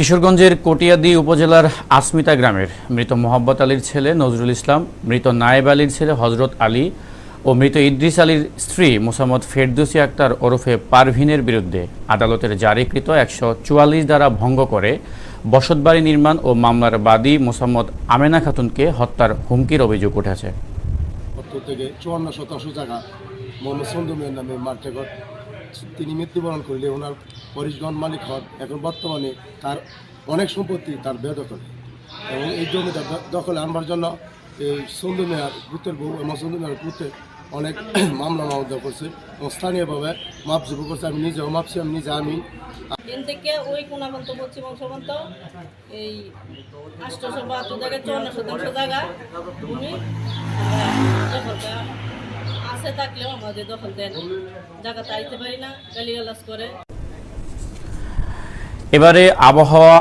কিশোরগঞ্জের কটিয়াদি উপজেলার আসমিতা গ্রামের মৃত মোহাব্বত আলীর ছেলে নজরুল ইসলাম, মৃত নায়েব আলীর ছেলে হজরত আলী ও মৃত ইদ্রিস আলীর স্ত্রী মোসাম্মদ ফেরদৌসি আক্তার ওরফে পারভিনের বিরুদ্ধে আদালতের জারিকৃত একশো চুয়াল্লিশ দ্বারা ভঙ্গ করে বসতবাড়ি নির্মাণ ও মামলার বাদী মোসাম্মদ আমেনা খাতুনকে হত্যার হুমকির অভিযোগ উঠেছে। চুয়ান্ন শতাংশ মোহাম্মদ তিনি মৃত্যুবরণ করলে ওনার পরিশগণ মালিক হন এখন বর্তমানে তার অনেক সম্পত্তি তার বেদখলে। এবং এই জমিটা দখলে আনবার জন্য এই সন্দু মেয়ার পুত্রের বউ এবং সন্দু মেয়ার পুত্রের অনেক মামলা মামলা করছে। এবং স্থানীয়ভাবে মাপজুপু করছে। আমি নিজেও মাপছি আমি নিজে আমি এন থেকে ওই কোনাপন্ত পশ্চিম অংশ এই আষ্টশো বাহাত্তর জায়গায় চুয়ান্ন শতাংশ জায়গা দখলটা আছে থাকলেও আমাদের দখল দেন। জায়গাতে আইতে পারি না, গালিগালাজ করে। এবারে আবহাওয়া